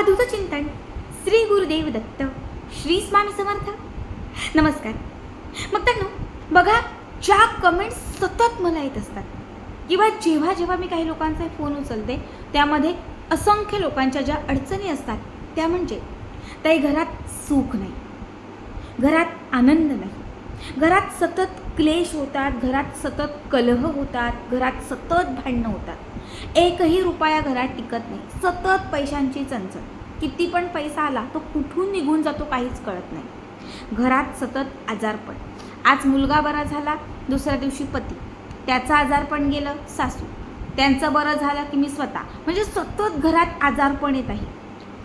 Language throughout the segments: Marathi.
अवधूत चिंतन श्री गुरुदेव दत्त श्री स्वामी समर्थ. नमस्कार. मग त्यांना बघा ज्या कमेंट्स सतत मला येत असतात किंवा जेव्हा जेव्हा मी काही लोकांचा फोन उचलते त्यामध्ये असंख्य लोकांच्या ज्या अडचणी असतात त्या म्हणजे ताई घरात सुख नाही घरात आनंद नाही घरात सतत क्लेश होतात घरात सतत कलह होतात घरात सतत भांडणं होतात. एकही रुपया घरात टिकत नाही. सतत पैशांची चंचल. किती पण पैसा आला तो कुठून निघून जातो काहीच कळत नाही. घरात सतत आजारपण. आज मुलगा बरा झाला दुसऱ्या दिवशी पती. त्याचं आजारपण गेलं सासू. त्यांचं बरं झालं की मी स्वतः. म्हणजे सतत घरात आजारपण येत आहे.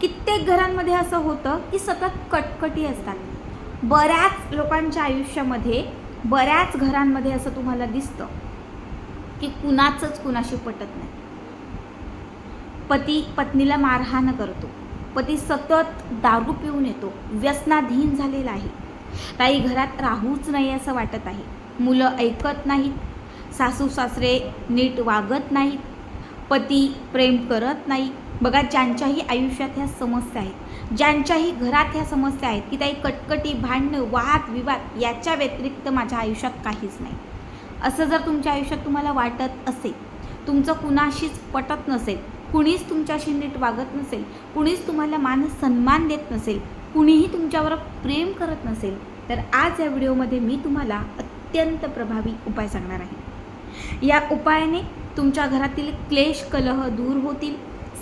कित्येक घरांमध्ये असं होतं की सतत कटकटी असतात. बऱ्याच लोकांच्या आयुष्यामध्ये बऱ्याच घरांमध्ये असं तुम्हाला दिसतं. की कुणाचंच कुणाशी पटत नाही. पती पत्नीला मारहाण करतो. पती सतत दारू पिऊन येतो. व्यसनाधीन झालेला आहे. ताई घरात राहूच नाही असं वाटत आहे. मुलं ऐकत नाहीत. सासू सासरे नीट वागत नाहीत. पती प्रेम करत नाही. बघा ज्यांच्याही आयुष्यात ह्या समस्या आहेत ज्यांच्याही घरात ह्या समस्या आहेत की ताई कटकटी भांडणं वाद विवाद याच्या व्यतिरिक्त माझ्या आयुष्यात काहीच नाही. असं जर तुमच्या आयुष्यात तुम्हाला वाटत असेल तुमचं कुणाशीच पटत नसेल कुणीच तुमच्याशी नीट वागत नसेल कुणीच तुम्हाला मान सन्मान देत नसेल कुणीही तुमच्यावर प्रेम करत नसेल तर आज या व्हिडिओमध्ये मी तुम्हाला अत्यंत प्रभावी उपाय सांगणार आहे. या उपायाने तुमच्या घरातील क्लेश कलह दूर होतील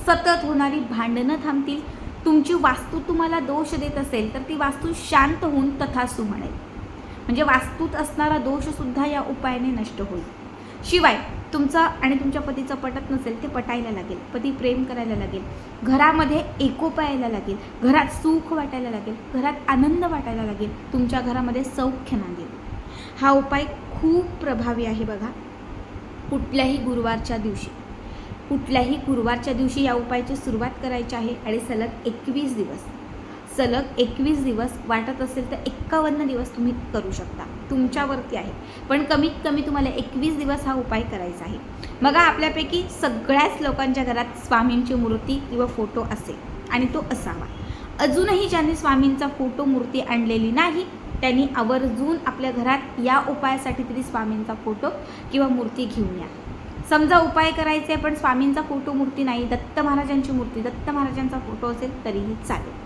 सतत होणारी भांडणं थांबतील तुमची वास्तू तुम्हाला दोष देत असेल तर ती वास्तू शांत होऊन तथासू म्हणेल. म्हणजे वास्तूत असणारा दोषसुद्धा या उपायाने नष्ट होईल. शिवाय तुमचा आणि तुमच्या पतीचं पटत नसेल ते पटायला लागेल. पती प्रेम करायला लागेल. घरामध्ये एकोपा यायला लागेल. घरात सुख वाटायला लागेल. घरात आनंद वाटायला लागेल. तुमच्या घरामध्ये सौख्य नांदेल. हा उपाय खूप प्रभावी आहे बघा. कुठल्याही गुरुवारच्या दिवशी. कुठल्याही गुरुवारच्या दिवशी या उपायाची सुरुवात करायची आहे आणि सलग एकवीस दिवस. सलग एकवीस दिवस वाटत असेल तर एक्कावन्न दिवस तुम्ही करू शकता. तुमच्यावरती आहे. पण कमीत कमी तुम्हाला एकवीस दिवस हा उपाय करायचा आहे. मग आपल्यापैकी सगळ्याच लोकांच्या घरात स्वामींची मूर्ती किंवा फोटो असेल आणि तो असावा. अजूनही ज्यांनी स्वामींचा फोटो मूर्ती आणलेली नाही त्यांनी आवर्जून आपल्या घरात या उपायासाठी तरी स्वामींचा फोटो किंवा मूर्ती घेऊन या. समजा उपाय करायचे पण स्वामींचा फोटो मूर्ती नाही दत्त महाराजांची मूर्ती दत्त महाराजांचा फोटो असेल तरीही चालेल.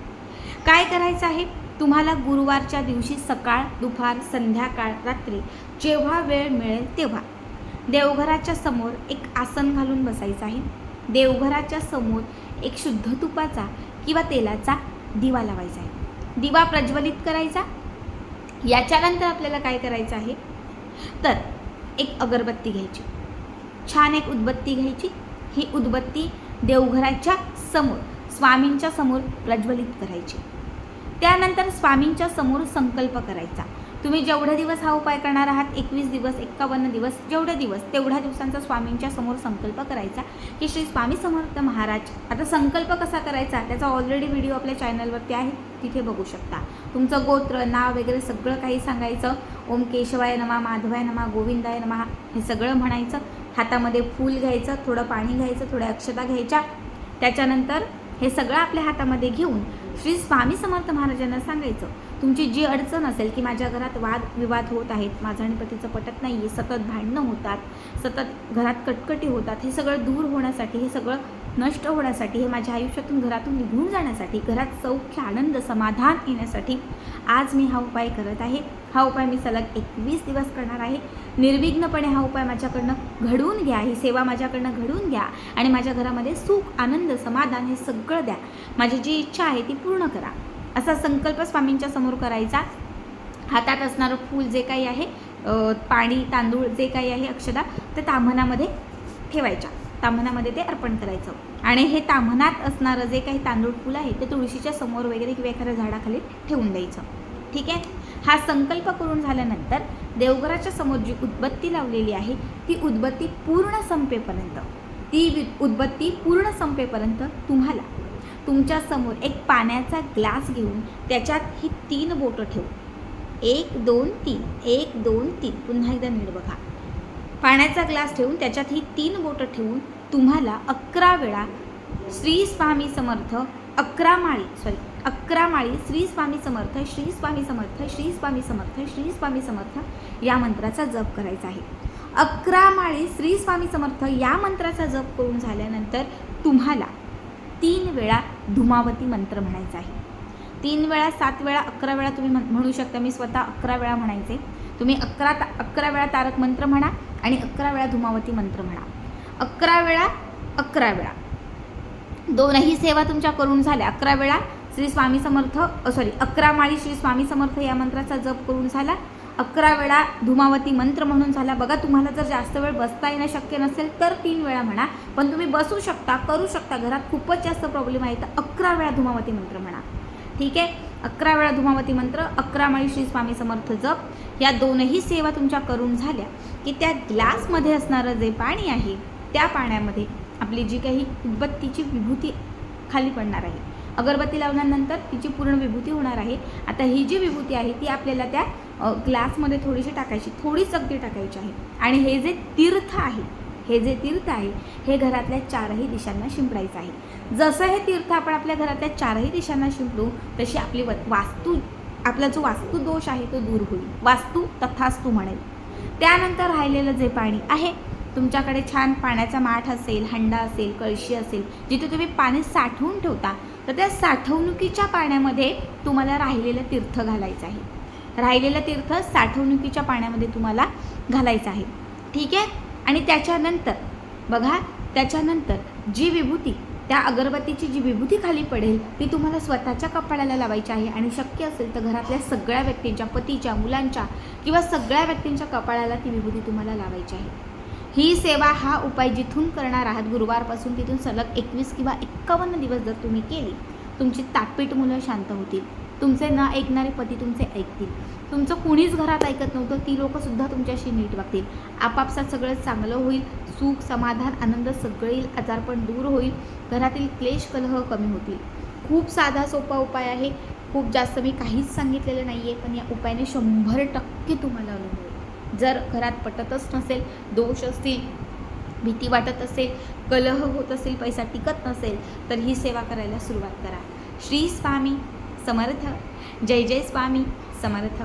काय करायचं आहे? तुम्हाला गुरुवारच्या दिवशी सकाळ दुपार संध्याकाळ रात्री जेव्हा वेळ मिळेल तेव्हा. देवघराच्या समोर एक आसन घालून बसायचं आहे. देवघराच्या समोर एक शुद्ध तुपाचा किंवा तेलाचा दिवा लावायचा आहे. दिवा प्रज्वलित करायचा. याच्यानंतर आपल्याला काय करायचं आहे? तर एक अगरबत्ती घ्यायची. छान एक उदबत्ती घ्यायची. ही उदबत्ती देवघराच्या समोर स्वामींच्या समोर प्रज्वलित करायची. त्यानंतर स्वामींच्या समोर संकल्प करायचा. तुम्ही जेवढे दिवस हा उपाय करणार आहात एकवीस दिवस एक्कावन्न दिवस जेवढे दिवस तेवढ्या दिवसांचा स्वामींच्या समोर संकल्प करायचा. की श्री स्वामी समर्थ महाराज आता संकल्प कसा करायचा? त्याचा ऑलरेडी व्हिडिओ आपल्या चॅनलवरती आहे तिथे बघू शकता. तुमचं गोत्र नाव वगैरे सगळं काही सांगायचं. ओम केशवाय नमा माधवाय नमा गोविंदाय नमा हे सगळं म्हणायचं. हातामध्ये फूल घ्यायचं थोडं पाणी घ्यायचं थोड्या अक्षता घ्यायच्या. त्याच्यानंतर हे सगळं आपल्या हातामध्ये घेऊन श्री स्वामी समर्थ महाराजांना सांगायचं तुमची जी अडचण असेल की माझ्या घरात वाद विवाद होत आहेत माझं आणि पतीचं पटत नाही आहे सतत भांडणं होतात सतत घरात कटकटी होतात हे सगळं दूर होण्यासाठी हे सगळं नष्ट होण्यासाठी हे माझ्या आयुष्यातून घरातून निघून जाण्यासाठी घरात सौख्य आनंद समाधान येण्यासाठी आज मी हा उपाय करत आहे. हा उपाय मी सलग एकवीस दिवस करणार आहे. निर्विघ्नपणे हा उपाय माझ्याकडनं घडवून घ्या ही सेवा माझ्याकडनं घडवून घ्या आणि माझ्या घरामध्ये सुख आनंद समाधान हे सगळं द्या. माझी जी इच्छा आहे ती पूर्ण करा. असा संकल्प स्वामींच्या समोर करायचा. हातात असणारं फूल जे काही आहे पाणी तांदूळ जे काही आहे अक्षदा ते तामनामध्ये ठेवायच्या. ताम्हणामध्ये ते अर्पण करायचं. आणि हे ताम्हणात असणारं जे काही तांदूळ फुल आहे ते तुळशीच्या समोर वगैरे किंवा एखाद्या झाडाखाली ठेवून द्यायचं. ठीक आहे? हा संकल्प करून झाल्यानंतर देवघराच्या समोर जी उदबत्ती लावलेली आहे ती उदबत्ती पूर्ण संपेपर्यंत ती वि- उदबत्ती पूर्ण संपेपर्यंत तुम्हाला तुमच्यासमोर एक पाण्याचा ग्लास घेऊन त्याच्यात ही तीन बोटं ठेवू. एक दोन तीन. एक दोन तीन. पुन्हा एकदा नीट बघा. पाण्याचा ग्लास ठेवून त्याच्यात ही तीन बोटं ठेवून तुम्हाला अकरा वेळा श्री स्वामी समर्थ अकरा माळी सॉरी अकरा माळी श्री स्वामी समर्थ श्री स्वामी समर्थ श्री स्वामी समर्थ श्री स्वामी समर्थ या मंत्राचा जप करायचा आहे. अकरा माळी श्री स्वामी समर्थ या मंत्राचा जप करून झाल्यानंतर तुम्हाला तीन वेळा धुमावती मंत्र म्हणायचा आहे. तीन वेळा सात वेळा अकरा वेळा तुम्ही म्हण- म्हणू शकता. मी स्वतः अकरा वेळा म्हणायचे. तुम्ही अकरा ता अकरा वेळा तारक मंत्र म्हणा आणि अकरा वेळा धुमावती मंत्र म्हणा. अकरा वेळा अकरा वेळा. दोनही सेवा तुमच्या करून झाल्या. अकरा वेळा श्री स्वामी समर्थ सॉरी अकरा माळी श्री स्वामी समर्थ या मंत्राचा जप करून झाला. अकरा वेळा धुमावती मंत्र म्हणून झाला. बघा तुम्हाला जर जास्त वेळ बसता येणं शक्य नसेल तर तीन वेळा म्हणा. पण तुम्ही बसू शकता करू शकता. घरात खूपच जास्त प्रॉब्लेम आहे तर अकरा वेळा धुमावती मंत्र म्हणा. ठीक आहे? अकरा वेळा धुमावती मंत्र अकरा माळी श्री स्वामी समर्थ जप या दोनही सेवा तुमच्या करून झाल्या की त्या ग्लासमध्ये असणारं जे पाणी आहे त्या पाण्यामध्ये आपली जी काही उदबत्तीची विभूती खाली पडणार आहे अगरबत्ती लावल्यानंतर तिची पूर्ण विभूती होणार आहे. आता ही जी विभूती आहे ती आपल्याला त्या ग्लासमध्ये थोडीशी टाकायची थोडीच अगदी टाकायची आहे. आणि हे जे तीर्थ आहे हे जे तीर्थ आहे हे घरातल्या चारही दिशांना शिंपडायचं आहे. जसं हे तीर्थ आपण आपल्या घरातल्या चारही दिशांना शिंपडू तशी आपली व- वास्तू आपला जो वास्तू दोष आहे तो दूर होईल. वास्तू तथास्तू म्हणेल. त्यानंतर राहिलेलं जे पाणी आहे तुमच्याकडे छान पाण्याचा माठ असेल हंडा असेल कळशी असेल जिथे तुम्ही पाणी साठवून ठेवता तर त्या साठवणुकीच्या पाण्यामध्ये तुम्हाला राहिलेलं तीर्थ घालायचं आहे. राहिलेलं तीर्थ साठवणुकीच्या पाण्यामध्ये तुम्हाला घालायचं आहे. ठीक आहे? आणि त्याच्यानंतर बघा त्याच्यानंतर जी विभूती त्या अगरबत्तीची जी विभूती खाली पडेल ती तुम्हाला स्वतःच्या कपाळाला लावायची आहे. आणि शक्य असेल तर घरातल्या सगळ्या व्यक्तींच्या पतीच्या मुलांच्या किंवा सगळ्या व्यक्तींच्या कपाळाला ती विभूती तुम्हाला लावायची आहे. ही सेवा हा उपाय जिथून करणार आहात गुरुवारपासून तिथून सलग एकवीस किंवा एक्कावन्न दिवस जर तुम्ही केली तुमची ताटपीट मुलं शांत होतील. तुमचे न ऐकणारे पती तुमचे ऐकतील. तुमचं कुणीच घरात ऐकत नव्हतं ती लोकंसुद्धा तुमच्याशी नीट वागतील. आपापसात सगळं चांगलं होईल सुख समाधान आनंद सगळे आजारपण दूर होईल घरातील क्लेश कलह कमी होतील. खूप साधा सोपा उपाय आहे. खूप जास्त मी काहीच सांगितलेलं नाही आहे पण या उपायाने शंभर टक्के तुम्हाला अनुभव येईल. जर घरात पटतच नसेल दोष असतील भीती वाटत असेल कलह होत असेल पैसा टिकत नसेल तर ही सेवा करायला सुरुवात करा. श्री स्वामी समर्थ. जय जय स्वामी. समर्थ